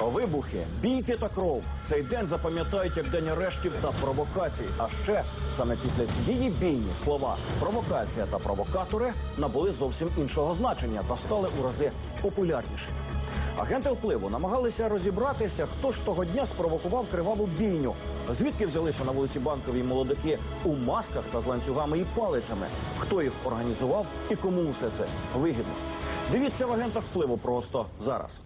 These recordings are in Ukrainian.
Вибухи, бійки та кров. Цей день запам'ятають як день арештів та провокацій. А ще саме після цієї бійні слова провокація та провокатори набули зовсім іншого значення та стали у рази популярнішими. Агенти впливу намагалися розібратися, хто ж того дня спровокував криваву бійню. Звідки взялися на вулиці банкові молодики у масках та з ланцюгами і палицями? Хто їх організував і кому все це вигідно? Дивіться в агентах впливу просто зараз.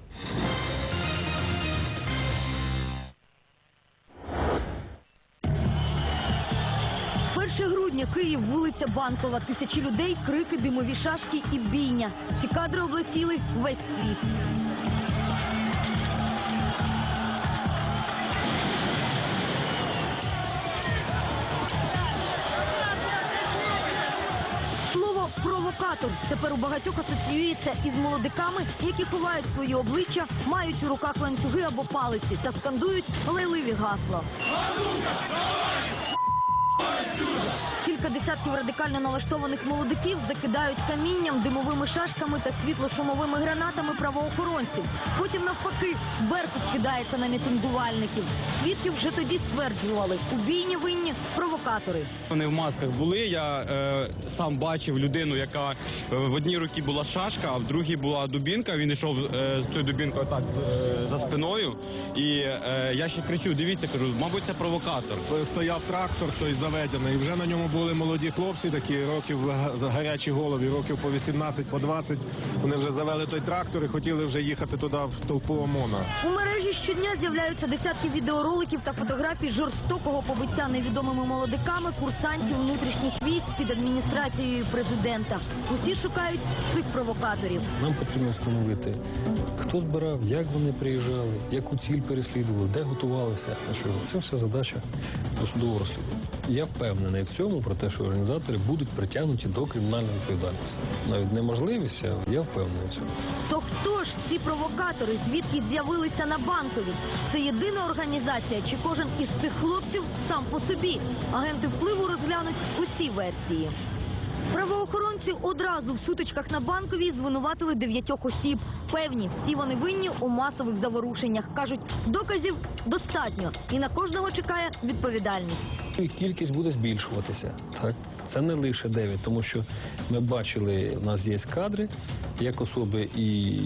Грудня Київ, вулиця Банкова. Тисячі людей, крики, димові шашки і бійня. Ці кадри облетіли весь світ. Слово провокатор тепер у багатьох асоціюється із молодиками, які ховають свої обличчя, мають у руках ланцюги або палиці та скандують лайливі гасла. Кілька десятків радикально налаштованих молодиків закидають камінням, димовими шашками та світлошумовими гранатами правоохоронців. Потім, навпаки, беркут кидається на мітингувальників. Свідки вже тоді стверджували, у бійні винні провокатори. Вони в масках були. Я е, сам бачив людину, яка е, в одній руці була шашка, а в другій була дубінка. Він йшов е, з цією дубінкою так е, за спиною. І е, я ще кричу: дивіться, кажу, мабуть, це провокатор. Стояв трактор, той заведений. Вже на ньому були молоді хлопці, такі років за гарячі голові, років по 18, по 20. Вони вже завели той трактор і хотіли вже їхати туди в толпу ОМОНа. У мережі щодня з'являються десятки відеороликів та фотографій жорстокого побиття невідомими молодиками курсантів внутрішніх військ під адміністрацією президента. Усі шукають цих провокаторів. Нам потрібно встановити, хто збирав, як вони приїжджали, яку ціль переслідували, де готувалися. Що це все задача досудового розслідування. Я впевнений в цьому про те, що організатори будуть притягнуті до кримінальної відповідальності. Навіть неможливість, я впевнений в цьому. То хто ж ці провокатори, звідки з'явилися на банковій? Це єдина організація, чи кожен із цих хлопців сам по собі? Агенти впливу розглянуть усі версії. Правоохоронці одразу в сутичках на банковій звинуватили дев'ятьох осіб. Певні, всі вони винні у масових заворушеннях. кажуть, доказів достатньо, і на кожного чекає відповідальність. Їх кількість буде збільшуватися. Так це не лише 9, тому що ми бачили, у нас є кадри, як особи і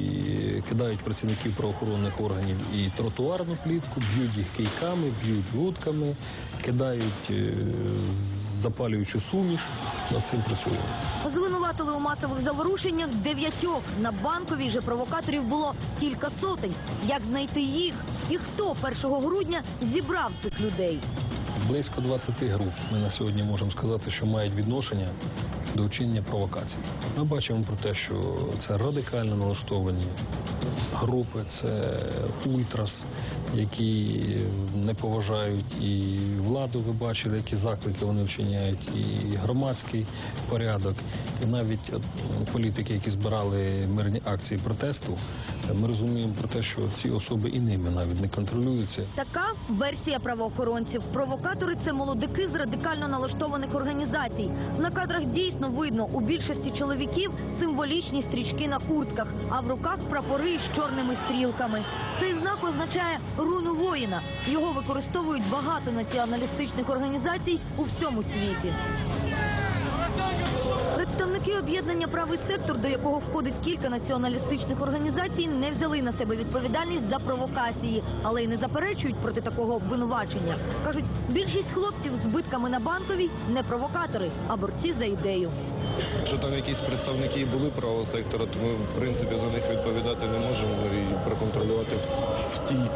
кидають працівників правоохоронних органів і тротуарну плітку, б'ють їх кийками, б'ють вудками, кидають е, запалюючу суміш. Над цим працюємо. Звинуватили у масових заворушеннях дев'ятьох. На банковій же провокаторів було кілька сотень. Як знайти їх? І хто 1 грудня зібрав цих людей? Близько 20 груп ми на сьогодні можемо сказати, що мають відношення до вчинення провокацій. Ми бачимо про те, що це радикально налаштовані групи, це ультрас, які не поважають і владу. Ви бачили, які заклики вони вчиняють, і громадський порядок, і навіть от, політики, які збирали мирні акції протесту. Ми розуміємо про те, що ці особи і ними навіть не контролюються. Така версія правоохоронців. Провокатори це молодики з радикально налаштованих організацій. На кадрах дійсно видно у більшості чоловіків символічні стрічки на куртках, а в руках прапори з чорними стрілками. Цей знак означає руну воїна. Його використовують багато націоналістичних організацій у всьому світі. Представники об'єднання Правий сектор, до якого входить кілька націоналістичних організацій, не взяли на себе відповідальність за провокації, але й не заперечують проти такого обвинувачення. кажуть, більшість хлопців з битками на банковій не провокатори, а борці за ідею. Якщо там якісь представники були правого сектора, то ми в принципі за них відповідати не можемо і проконтролювати в, тій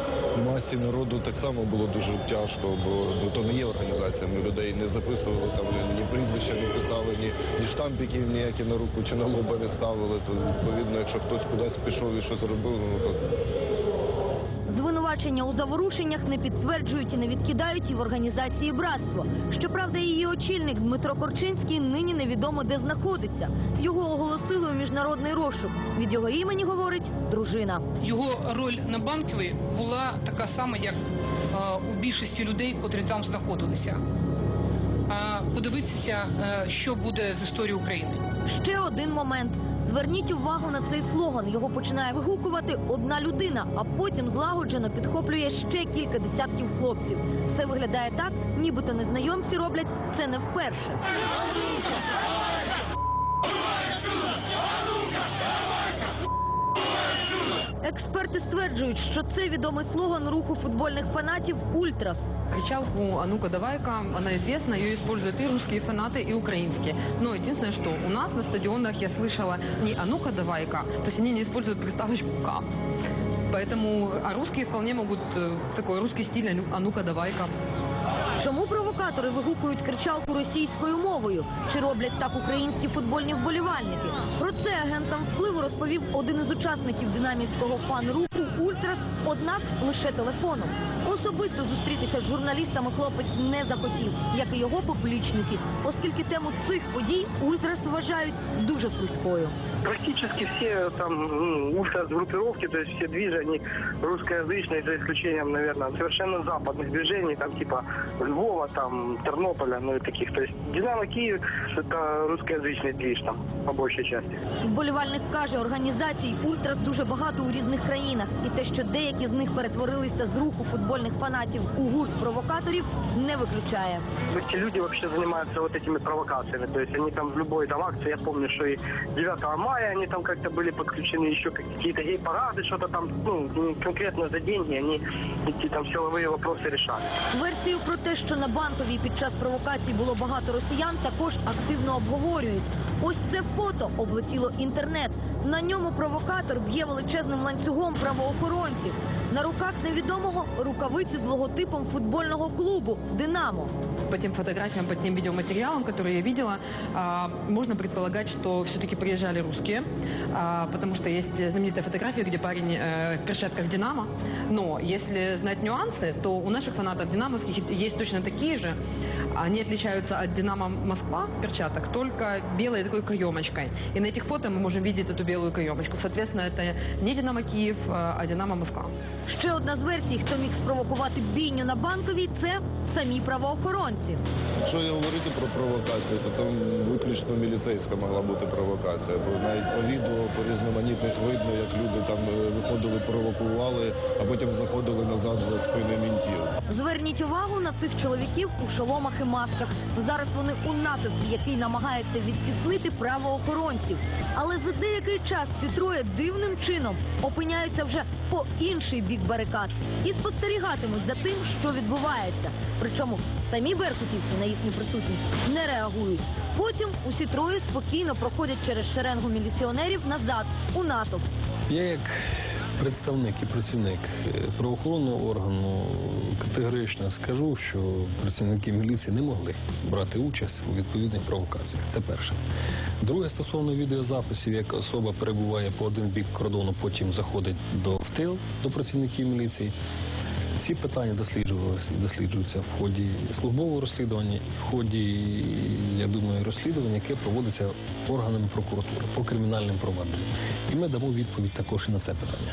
масі народу так само було дуже тяжко, бо ну то не є організація. Ми людей не записували там ні, прізвища не писали, ні, ні штампіків ніякі на руку чи на лоба не ставили. То відповідно, якщо хтось кудись пішов і щось робив, ну то Звинувачення у заворушеннях не підтверджують і не відкидають і в організації братство. Щоправда, її очільник Дмитро Корчинський нині невідомо де знаходиться. Його оголосили у міжнародний розшук. Від його імені говорить дружина. Його роль на банковій була така сама, як е, у більшості людей, котрі там знаходилися. Подивитися, е, що буде з історією України. Ще один момент. Зверніть увагу на цей слоган. Його починає вигукувати одна людина, а потім злагоджено підхоплює ще кілька десятків хлопців. Все виглядає так, нібито незнайомці роблять це не вперше. Експерти стверджують, що це відомий слоган руху футбольних фанатів Ультрас. Кричалку «А ну-ка, давай-ка», она известна, ее используют и русские фанаты, и украинские. Но единственное, что у нас на стадионах я слышала не «А ну-ка, давай-ка», то есть они не используют приставочку «ка». Поэтому, а русские вполне могут э, такой русский стиль «А ну- «А ну-ка, давай-ка». Чому провокатори вигукують кричалку російською мовою? Чи роблять так українські футбольні вболівальники? Про це агентам впливу розповів один із учасників динамівського фан-руху Ультрас, однак лише телефоном. Особисто зустрітися з журналістами хлопець не захотів, як і його поплічники, оскільки тему цих подій Ультрас вважають дуже слизькою Практически все там ну, ультрагруппировки, то есть все движения, они русскоязычные, за исключением, наверное, совершенно западных движений, там типа Львова, там Тернополя, ну и таких. То есть Динамо Киев это русскоязычный движ там по большей части. Вболівальник каже, організацій Ультрас дуже багато у різних країнах, і те, що деякі з них перетворилися з руху футбольних фанатів у гурт провокаторів, не виключає. Эти люди вообще занимаются вот этими провокациями. То есть они там в любой там акции, я помню, что и 9 мая они там как-то были подключены, еще какие-то гей-парады, что-то там, ну, конкретно за деньги, они эти там силовые вопросы решали. Версію про те, що на банковій під час провокацій було багато росіян, також активно обговорюють. Ось це фото облетіло інтернет. На ньому провокатор б'є величезним ланцюгом правоохоронців. На руках невідомого рукавиці з логотипом футбольного клубу Динамо. По тем фотографиям, по тем видеоматериалам, которые я видела, а, можно предполагать, что все-таки приезжали русские, а, потому что есть знаменитая фотография, где парень э, в перчатках «Динамо». Но если знать нюансы, то у наших фанатов «Динамовских» есть точно такие же. Они отличаются от «Динамо Москва» перчаток только белой такой каемочкой. И на этих фото мы можем видеть эту белую каемочку. Соответственно, это не «Динамо Киев», а «Динамо Москва». Ще одна з версій, хто міг спровокувати бійню на банковій, це самі правоохоронці. Якщо я говорити про провокацію, то там виключно міліцейська могла бути провокація. Бо навіть по відео по різноманітних видно, як люди там е, виходили, провокували, а потім заходили назад за спини мінтів. Зверніть увагу на цих чоловіків у шоломах і масках. Зараз вони у натиск, який намагається відтіснити правоохоронців. Але за деякий час ці троє дивним чином опиняються вже по інший бік барикад і спостерігатимуть за тим, що відбувається. Причому самі беркутівці на їхню присутність не реагують. Потім усі троє спокійно проходять через шеренгу міліціонерів назад у натовп. Я як представник і працівник е, правоохоронного органу категорично скажу, що працівники міліції не могли брати участь у відповідних провокаціях. Це перше. Друге, стосовно відеозаписів, як особа перебуває по один бік кордону, потім заходить до втил до працівників міліції. Ці питання досліджувалися і досліджуються в ході службового розслідування в ході, я думаю, розслідування, яке проводиться органами прокуратури по кримінальним провадженням. І ми дамо відповідь також і на це питання.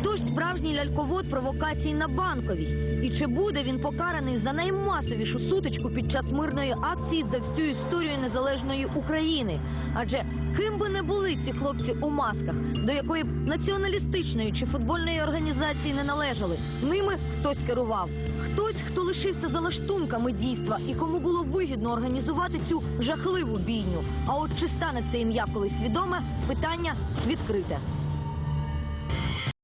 Хто ж справжній ляльковод провокацій на банковій? І чи буде він покараний за наймасовішу сутичку під час мирної акції за всю історію незалежної України? Адже ким би не були ці хлопці у масках, до якої б націоналістичної чи футбольної організації не належали, ними хтось керував. Хтось, хто лишився за лаштунками дійства і кому було вигідно організувати цю жахливу бійню. А от чи стане це ім'я колись відоме? Питання відкрите.